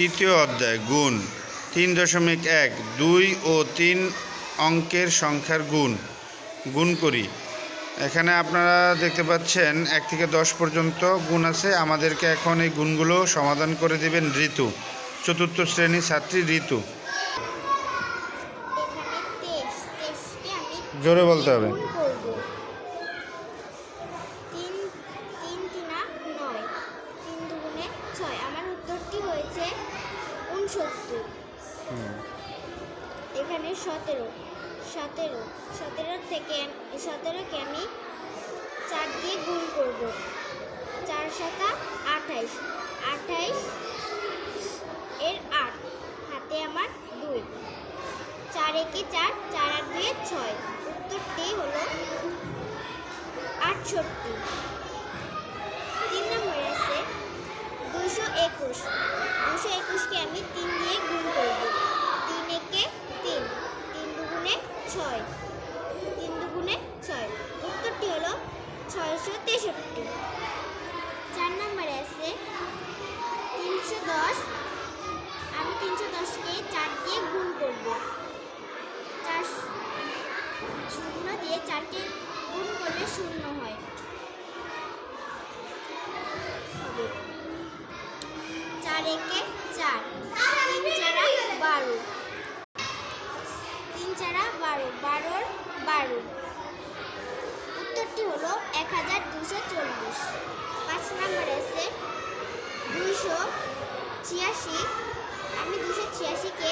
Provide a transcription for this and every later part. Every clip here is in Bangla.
তৃতীয় অধ্যায় গুণ। তিন দশমিক এক দুই ও তিন অঙ্কের সংখ্যার গুণ। গুণ করি। এখানে আপনারা দেখতে পাচ্ছেন এক থেকে দশ পর্যন্ত গুণ আছে। আমাদেরকে এখন এই গুণগুলো সমাধান করে দেবেন ঋতু। চতুর্থ শ্রেণির ছাত্রী ঋতু। জোরে বলতে হবে গুণ করব তিন তিন তিনা নয় তিন দুগুণে ছয় আমার উত্তরটি হয়েছে উনসত্তর এখানে সতেরো। সতেরো। সতেরো থেকে সতেরোকে আমি চার দিয়ে গুণ করব। চার সাতা আঠাইশ। আঠাইশ এর আট। হাতে আমার দুই। চার একে চার চার আট দুয়ে ছয়। উত্তরটি হলো আটষট্টি তিন নম্বরে আছে দুশো একুশ। দুশো একুশকে আমি তিন দিয়ে গুণ করব। তিন একে তিন। তিন দুগুণে ছয়। তিন দুগুণে ছয়। উত্তরটি হলো ছয়শো তেষট্টি। চার নম্বরে আছে তিনশো দশ। আমি তিনশো দশকে চার দিয়ে গুণ করব। চার শূন্য দিয়ে চারকে গুণ করলে শূন্য হয়। একে চার। তিন চারা, বারো। তিন চারা, বারো। বারোর বারো। উত্তরটি হলো এক হাজার দুশো চল্লিশ। পাঁচ নম্বরে আছে দুইশো ছিয়াশি। আমি দুশো ছিয়াশিকে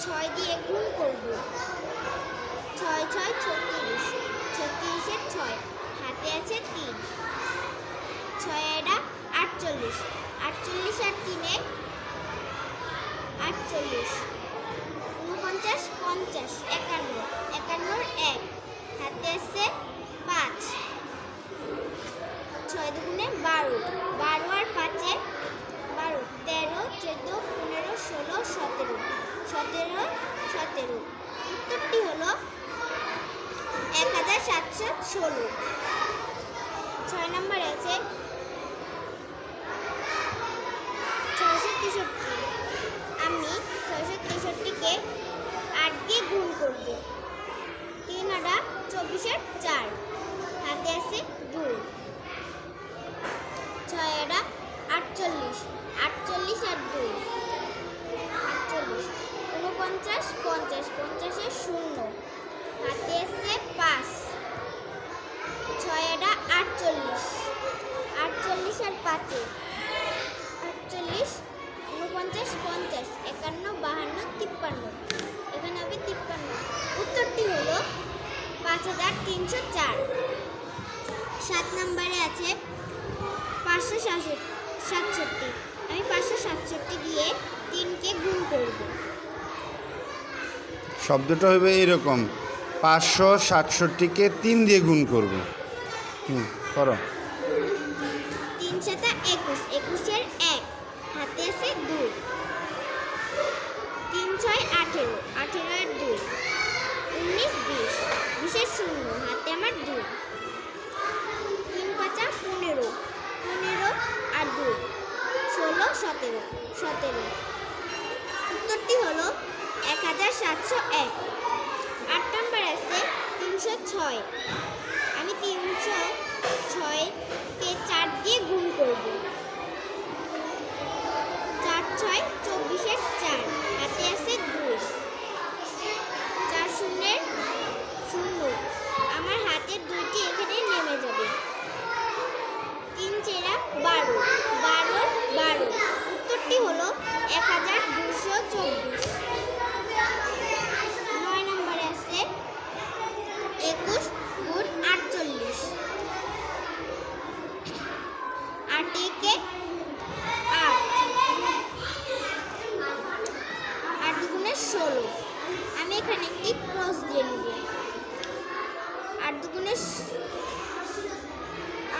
ছয় দিয়ে গুণ করব। ছয় ছয়, ছত্রিশ। ছত্রিশের ছয়। হাতে আছে তিন। ছয় আটচল্লিশ। আটচল্লিশ আর তিনে আটচল্লিশ। উনপঞ্চাশ পঞ্চাশ, একান্ন। একান্নর এক। হাতে আছে পাঁচ। ছয় দুগুণে বারো। বারো আর পাঁচে বারো। তেরো, চোদ্দ, পনেরো, ষোলো, সতেরো। সতেরো সতেরো। উত্তরটি হলো এক হাজার সাতশো ষোলো। ছয় নম্বরে আছে ছয়শো তেষট্টি আমি ছয়শো তেষট্টিকে আট দিয়ে গুণ করব। তিন আটা চব্বিশের চার, হাতে আছে দুই। ছয় আটা আটচল্লিশ আটচল্লিশ আর দুই, আটচল্লিশ। উনপঞ্চাশ পঞ্চাশ পঞ্চাশের শূন্য, হাতে আছে পাঁচ। ছয় আটা আটচল্লিশ আটচল্লিশ আর পাঁচে তিনশো চার। সাত নম্বরে আছে পাঁচশো সাতষট্টি সাতষট্টি। আমি পাঁচশো সাতষট্টি দিয়ে তিনকে গুণ করব। শব্দটা হবে এরকম পাঁচশো সাতষট্টিকে তিন দিয়ে গুণ করব। হুম করো। তিন সাতা একুশ একুশের এক হাতে আছে দুই। তিন ছয় আঠেরো আঠেরো এর দুই। উনিশ বিশ বিশের শূন্য, হাতে আমার দুই। তিন পাঁচা পনেরো পনেরো আর দুই। ষোলো, সতেরো সতেরো। উত্তরটি হলো এক হাজার সাতশো এক। আট নম্বর আছে তিনশো ছয় আমি তিনশো ছয়কে চার দিয়ে গুণ করব চার ছয় চব্বিশের চার হাতে আছে দুই চার শূন্যের শূন্য আমার হাতের দুইটি এখানে নেমে যাবে তিন চেরা বারো বারো বারো উত্তরটি হলো এক হাজার দুশো চব্বিশ। নয় নম্বরে আছে একুশ গুণ আটচল্লিশ। আট একে আট। আট দুগুণে ষোলো। আমি এখানে একটি ক্রস দিয়ে নেব। আট দুগুণে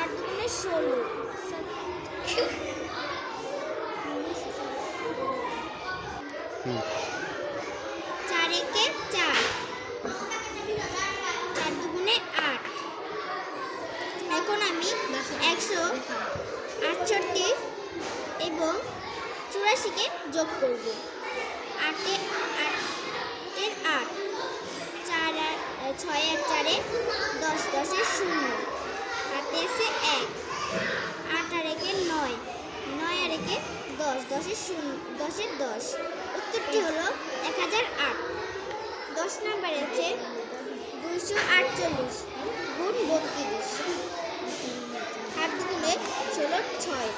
আট দুগুণে ষোলো। চার একে চার। চার দুগুণে আট। এখন আমি একশো আটষট্টি এবং চুরাশিকে করব। আটে আটের আট। চার আর ছয় আর চারে দশ দশের শূন্য। হাতে এসে এক। আট আর একে নয়। নয় আর একে দশ দশের শূন্য দশের দশ। উত্তরটি হলো এক হাজার আট। দশ নাম্বার আছে দুইশো আটচল্লিশ। গুণ বত্রিশ। হাত দুগুণে ষোলো ছয়।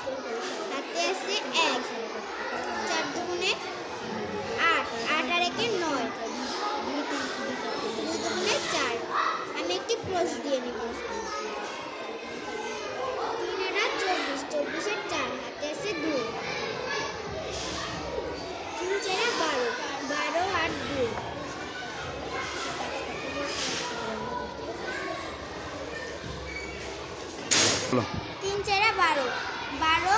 হাতে আছে এক। চার দুগুণে তিন চারা বারো। বারো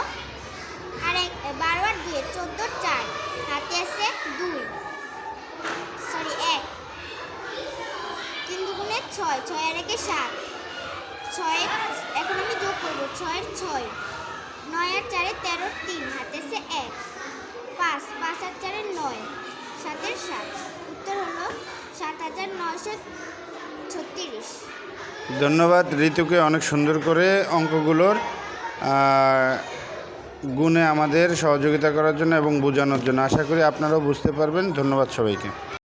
আর এক, বারো আর দুই চোদ্দ চার। হাতে আছে দুই। সরি এক। তিন দুগুণে ছয় ছয় আর একে সাত। ছয়, এখন আমি যোগ করব, ছয়ের ছয়। নয় আর চারে তেরো, তিন। হাতে আছে এক। পাঁচ পাঁচ আর চারে নয়। সাতের সাত। উত্তর হলো সাত হাজার নয়শো ধন্যবাদ, ঋতুকে অনেক সুন্দর করে অঙ্কগুলোর গুণে আমাদের সহযোগিতা করার জন্য এবং বোঝানোর জন্য। আশা করি আপনারাও বুঝতে পারবেন। ধন্যবাদ সবাইকে।